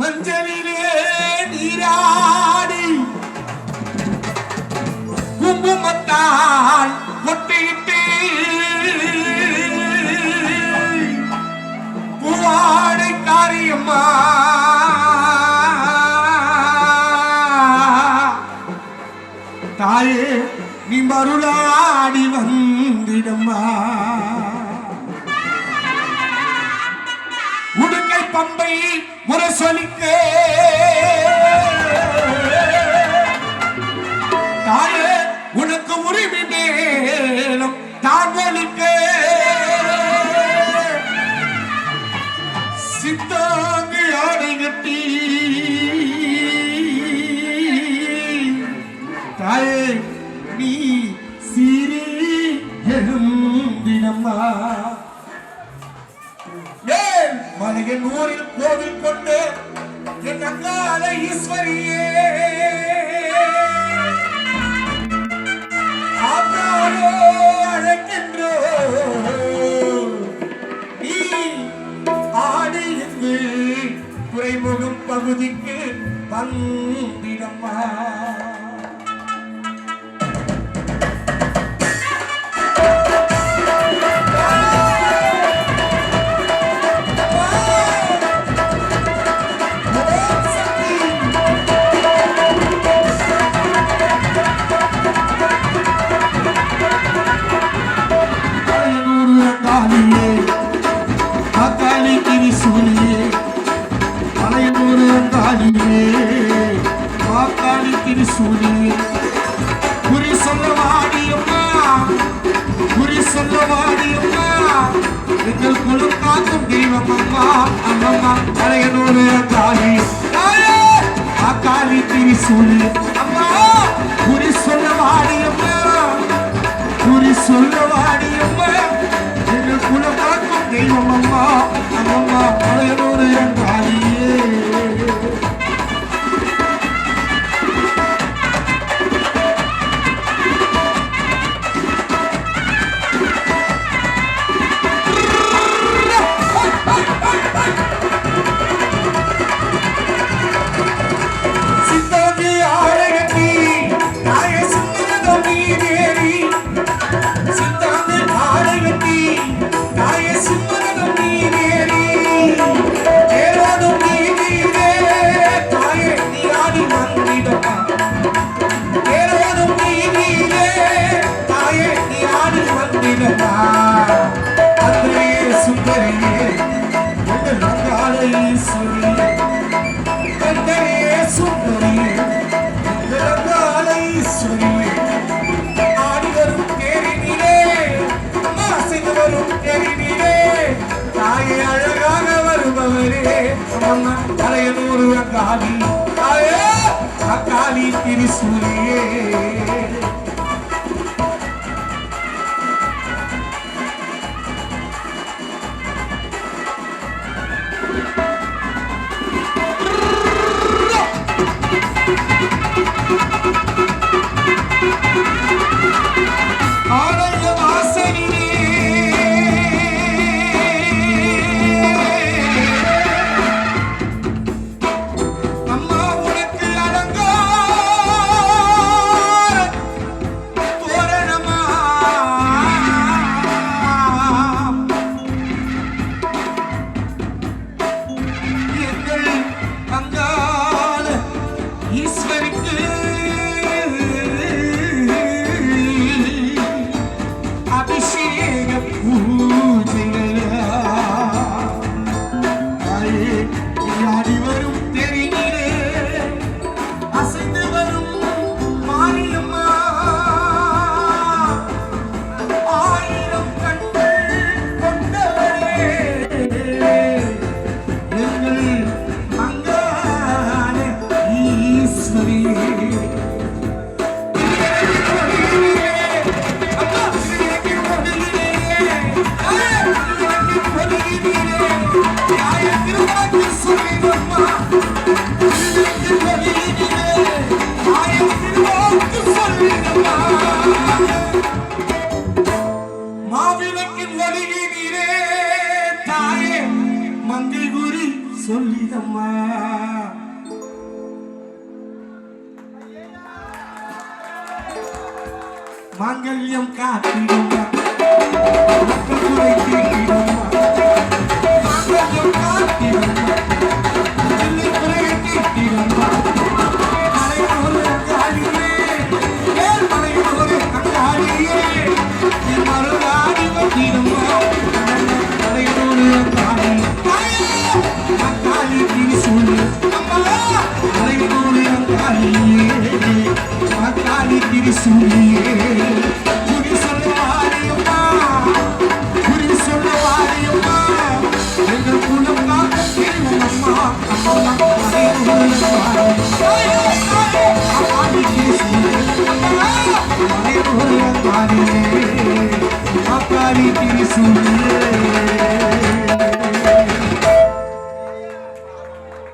மஞ்சளிலே நீராடி குங்குமத்தால் ஒட்டியிட்டு பூவாடை காரியம்மா. தாயே நீ மருளாடி வந்திடம்மா. உடுக்கை பம்பை முரசொலிக்க என் ஊரில் கோவில் கொண்டு என் அங்கால ஈஸ்வரியே. அழைக்கின்றோ. நீ ஆடு இங்கு துறைமுகம் பகுதிக்கு வந்திடம்மா. त्रिशूल अकाली अकाली त्रिशूल अम्मा पूरी सुनवाड़ी अम्मा पूरी सुनवाड़ी अम्मा தெய்வம் அம்மா அம்மா பழையனோடு என் தலையனூறு அங்காளி. அக்காளி திரிசூலியே சொல்லிதம்மா. மாங்கல்யம் காத்திடுமா? மக்கள் குறை தீட்டிடுமா আকারে আকারে কি শুনলে